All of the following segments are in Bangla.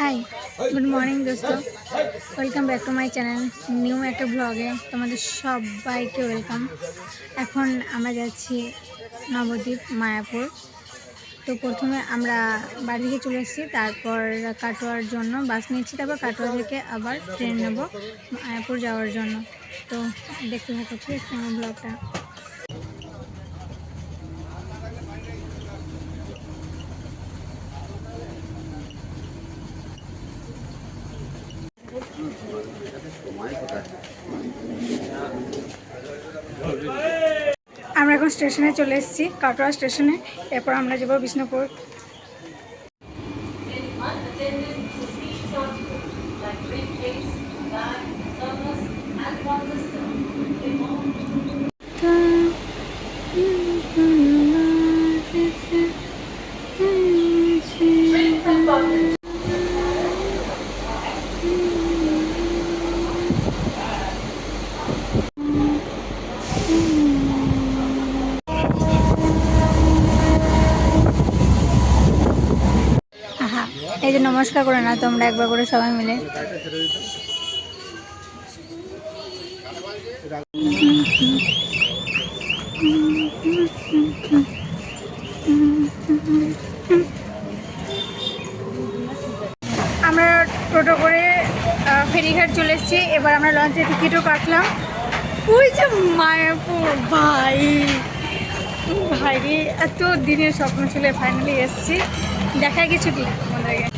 হাই গুড মর্নিং দোস্ত। Welcome back to my channel new একটা ব্লগে তোমাদের সবাইকে ওয়েলকাম এখন আমরা যাচ্ছি নবদ্বীপ, মায়াপুর। তো প্রথমে আমরা বাড়ি থেকে চলে এসেছি, তারপর কাটোয়ার জন্য বাস নিচ্ছি, তারপর কাটোয়া থেকে আবার ট্রেন নেব মায়াপুর যাওয়ার জন্য। তো দেখতে থাকো, ঠিক আছে ব্লগটা আমরা এখন স্টেশনে চলে এসেছি কাটোয়া স্টেশনে। এরপর আমরা যাব বিষ্ণুপুর। আহা এই যে নমস্কার করে না তোমরা একবার করে সবাই মিলে। আমরা টোটো করে ফেরিঘাট চলে এসেছি। এবার আমরা লঞ্চের টিকিটও কাটলাম। ওই যে মায়াপুর, ভাই। ভাই এত দিনের স্বপ্ন ছিল ফাইনালি এসেছি। দেখা কিছু কি আমাদেরকে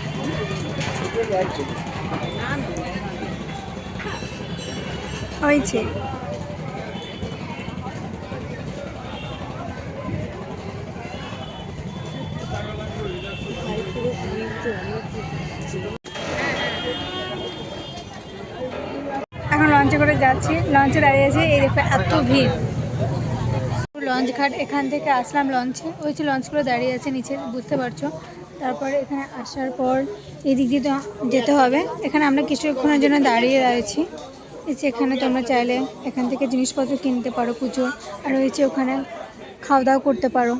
হয়েছে। এখন লঞ্চে করে যাচ্ছি। লঞ্চে দাঁড়িয়ে আছি এই দেখো এত ভিড়। লঞ্চ ঘাট এখান থেকে আসলাম লঞ্চে। ওই যে লঞ্চগুলো দাঁড়িয়ে আছে নিচে, বুঝতে পারছ? তারপরে এখানে আসার পর এদিক দিয়ে যেতে হবে। এখানে আমরা কিছুক্ষণের জন্য দাঁড়িয়ে রয়েছি এই যে এখানে তোমরা চাইলে এখান থেকে জিনিসপত্র কিনতে পারো পুজো আর রয়েছে ওখানে খাওয়া দাওয়া করতে পারো।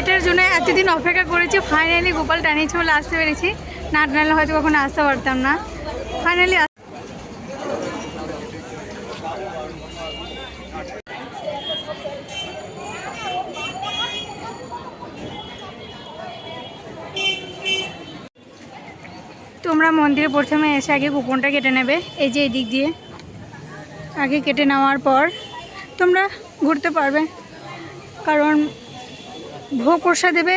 এটার জন্য এতদিন অপেক্ষা করেছি ফাইনালি গোপাল টানিয়েছে বলে আসতে পেরেছি। না টানালে হয়তো কখনো আসতে পারতাম না। ফাইনালি তোমরা মন্দিরে প্রথমে এসে আগে কুপনটা কেটে নেবে। এই যে এই দিক দিয়ে। আগে কেটে নেওয়ার পর তোমরা ঘুরতে পারবে। কারণ ভোগ প্রসাদ দেবে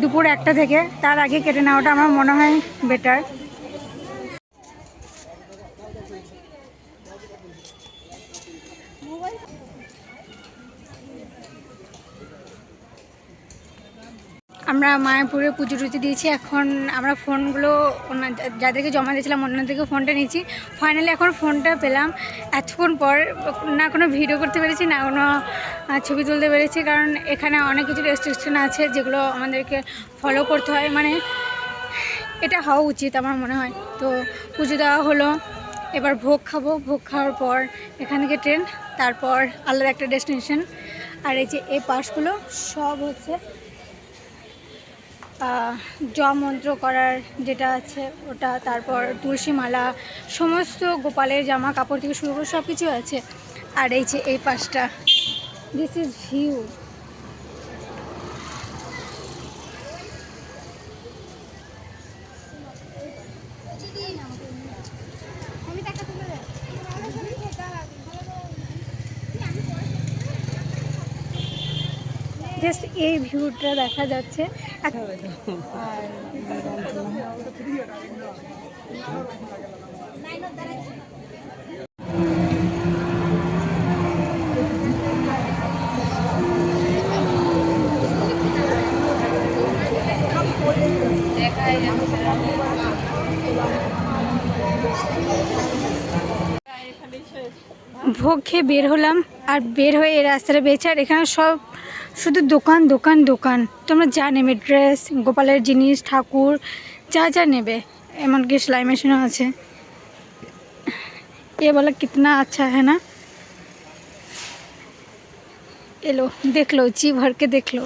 দুপুর একটা থেকে। তার আগে কেটে নেওয়াটা আমার মনে হয় বেটার আমরা মায়াপুরে পুজো টুজো দিয়েছি, এখন আমরা ফোনগুলো যাদেরকে জমা দিয়েছিলাম ওনাদেরকে ফোনটা নিয়েছি। ফাইনালি এখন ফোনটা পেলাম। এতক্ষণ পর না কোনো ভিডিও করতে পেরেছি, না কোনো ছবি তুলতে পেরেছি, কারণ এখানে অনেক কিছু রেস্ট্রিকশন আছে যেগুলো আমাদেরকে ফলো করতে হয়। মানে এটা হওয়া উচিত আমার মনে হয়। তো পুজো দেওয়া হলো, এবার ভোগ খাব। ভোগ খাওয়ার পর এখান থেকে ট্রেন তারপর আলাদা একটা ডেস্টিনেশন আর এই যে এই পাশগুলো সব হচ্ছে মন্ত্র করার যেটা আছে, ওটা, তারপর তুলসী মালা সমস্ত গোপালের জামা কাপড় থেকে শুরু করে সব কিছু আছে। আর এই যে এই পাশটা দিস ইজ ভিউ জাস্ট এই ভিউটা দেখা যাচ্ছে। ভোগ খেয়ে বের হলাম আর বের হয়ে এই রাস্তাটা বেছে আর এখানে সব শুধু দোকান দোকান দোকান। তোমরা যা নেবে ড্রেস, গোপালের জিনিস, ঠাকুর, যা যা নেবে। এমনকি সেলাই মেশিনও আছে। এ বলে কিতনা আচ্ছা হ্যাঁ না? এলো, দেখল, জি ভরকে দেখল।